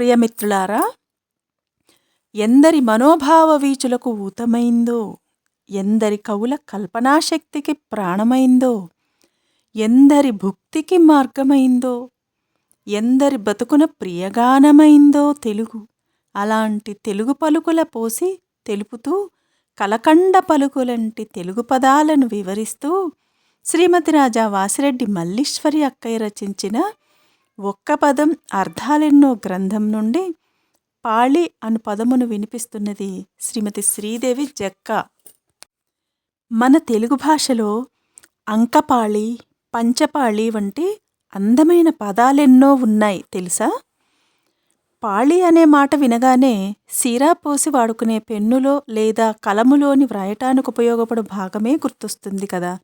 ప్రియమిత్రులారా ఎందరి మనోభావ వీచులకు ఊతమైందో ఎందరి కవుల కల్పనాశక్తికి ప్రాణమైందో ఎందరి భుక్తికి మార్గమైందో ఎందరి బతుకున ప్రియగానమైందో తెలుగు. అలాంటి తెలుగు పలుకుల పోసి తెలుపుతూ కలకండ పలుకులంటి తెలుగు పదాలను వివరిస్తూ శ్రీమతి రాజా వాసిరెడ్డి మల్లీశ్వరి అక్కయ్య రచించిన ఒక్క పదం అర్థాలెన్నో గ్రంథం నుండి పాళి అను పదమును వినిపిస్తున్నది శ్రీమతి శ్రీదేవి జక్క. మన తెలుగు భాషలో అంకపాళి పంచపాళి వంటి అందమైన పదాలెన్నో ఉన్నాయి తెలుసా? పాళి అనే మాట వినగానే సీరా పోసి వాడుకునే పెన్నులో లేదా కలములోని వ్రాయటానికి ఉపయోగపడు భాగమే గుర్తొస్తుంది కదా.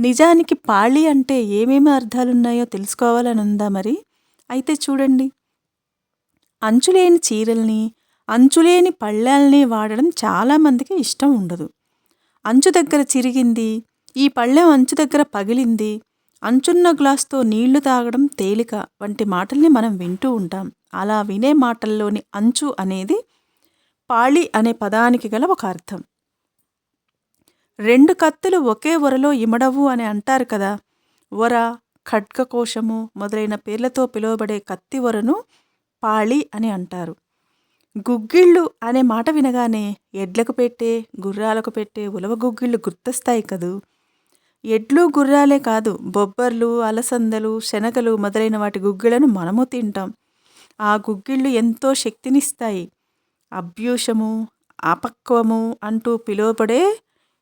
నిజానికి పాళి అంటే ఏమేమి అర్థాలున్నాయో తెలుసుకోవాలని ఉందా మరి? అయితే చూడండి. అంచులేని చీరల్ని అంచులేని పళ్ళాలని వాడడం చాలామందికి ఇష్టం ఉండదు. అంచు దగ్గర చిరిగింది ఈ పళ్ళెం అంచు దగ్గర పగిలింది అంచున్న గ్లాస్తో నీళ్ళు తాగడం తేలిక వంటి మాటల్ని మనం వింటూ ఉంటాం. అలా వినే మాటల్లోని అంచు అనేది పాళి అనే పదానికి గల ఒక అర్థం. రెండు కత్తులు ఒకే ఒరలో ఇమడవు అని అంటారు కదా. ఒర ఖడ్గకోశము మొదలైన పేర్లతో పిలువబడే కత్తి ఒరను పాళి అని అంటారు. గుగ్గిళ్ళు అనే మాట వినగానే ఎడ్లకు పెట్టే గుర్రాలకు పెట్టే ఉలవ గుగ్గిళ్ళు గుర్తొస్తాయి కదూ. ఎడ్లు గుర్రాలే కాదు బొబ్బర్లు అలసందలు శనగలు మొదలైన వాటి గుగ్గిళ్ళను మనము తింటాం. ఆ గుగ్గిళ్ళు ఎంతో శక్తినిస్తాయి. అభ్యూషము అపక్వము అంటూ పిలువబడే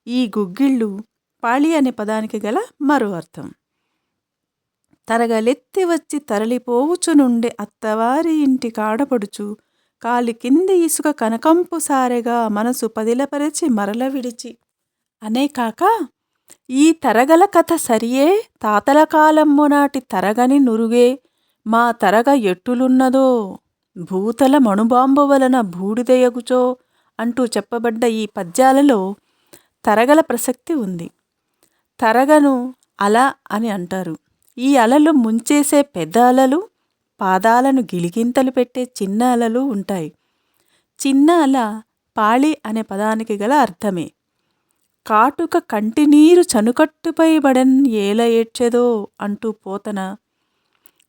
ఈ గుగ్గిళ్ళు పాళి అనే పదానికి గల మరో అర్థం. తరగలెత్తి వచ్చి తరలిపోవుచునుండే అత్తవారి ఇంటి కాడపడుచు కాలి కింది ఇసుక కనకంపు సారెగా మనసు పదిలపరిచి మరల విడిచి. అనే కాక ఈ తరగల కథ సరియే? తాతల కాలము నాటి తరగని నురుగే మా తరగ ఎట్టులున్నదో? భూతల మణుబాంబు వలన బూడిదయగుచో అంటూ చెప్పబడ్డ ఈ పద్యాలలో తరగల ప్రసక్తి ఉంది. తరగను అల అని అంటారు. ఈ అలలు ముంచేసే పెద్ద అలలు పాదాలను గిలిగింతలు పెట్టే చిన్న అలలు ఉంటాయి. చిన్న అల పాళి అనే పదానికి గల అర్థమే. కాటుక కంటినీరు చనుకట్టుపై బడన్ ఏల ఏడ్చెదో అంటూ పోతన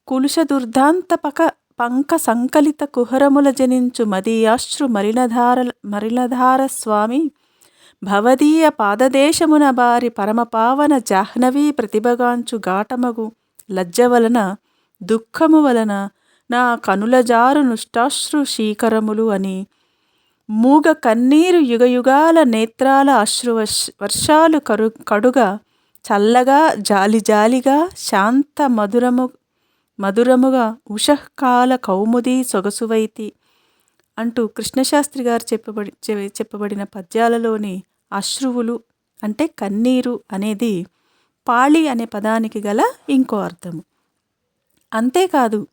కులుష దుర్ధాంత పక పంక సంకలిత కుహరముల జనించు మదీయాశ్రు మరిలధార మరిలధార స్వామి భవదీయ పాదదేశమున బారి పరమపావన జాహ్నవీ ప్రతిభగాంచు ఘాటమగు లజ్జ వలన దుఃఖము వలన నా కనులజారు నుష్టాశ్రు శీకరములు అని. మూగ కన్నీరు యుగయుగాల నేత్రాల అశ్రు వర్షాలు కరు కడుగా చల్లగా జాలి జాలిగా శాంత మధురము మధురముగా ఉషఃకాల కౌముది సొగసువైతి అంటూ కృష్ణశాస్త్రి గారు చెప్పబడి చెప్పబడిన పద్యాలలోని అశ్రువులు అంటే కన్నీరు అనేది పాళి అనే పదానికి గల ఇంకో అర్థము. అంతేకాదు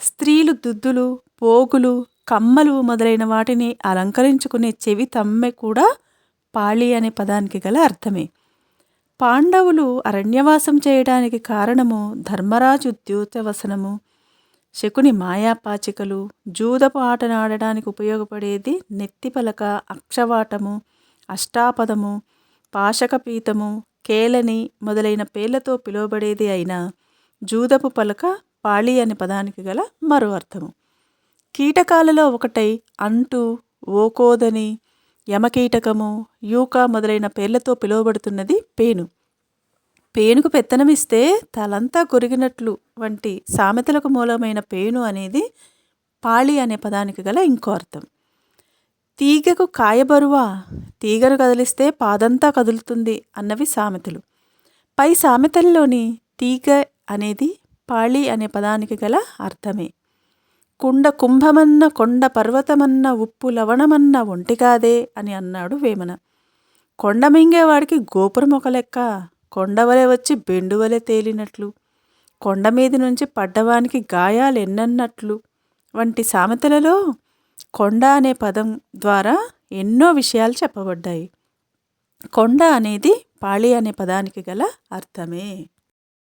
స్త్రీలు దుద్దులు పోగులు కమ్మలు మొదలైన వాటిని అలంకరించుకునే చెవి తమ్మె కూడా పాళి అనే పదానికి గల అర్థమే. పాండవులు అరణ్యవాసం చేయడానికి కారణము ధర్మరాజు ద్యూతవసనము. శకుని మాయాపాచికలు జూదపు ఆటనాడడానికి ఉపయోగపడేది నెత్తిపలక అక్షవాటము అష్టాపదము పాశకపీతము కేలని మొదలైన పేర్లతో పిలువబడేది అయిన జూదపు పలక పాళి అనే పదానికి గల మరో అర్థము. కీటకాలలో ఒకటై అంటు ఓకోదని యమకీటకము యూక మొదలైన పేర్లతో పిలువబడుతున్నది పేను. పేనుకు పెత్తనమిస్తే తలంతా కొరిగినట్లు వంటి సామెతలకు మూలమైన పేను అనేది పాళి అనే పదానికి గల ఇంకో అర్థం. తీగకు కాయబరువా? తీగను కదిలిస్తే పాదంతా కదులుతుంది అన్నవి సామెతలు. పై సామెతల్లోని తీగ అనేది పాళి అనే పదానికి గల అర్థమే. కుండ కుంభమన్న కొండ పర్వతమన్న ఉప్పు లవణమన్న ఒంటికాదే అని అన్నాడు వేమన. కొండ మింగేవాడికి గోపురం ఒక లెక్క. కొండవలే వచ్చి బెండువలె తేలినట్లు. కొండ మీది నుంచి పడ్డవానికి గాయాలు ఎన్నన్నట్లు వంటి సామెతలలో కొండ అనే పదం ద్వారా ఎన్నో విషయాలు చెప్పబడ్డాయి. కొండ అనేది పాళి అనే పదానికి గల అర్థమే.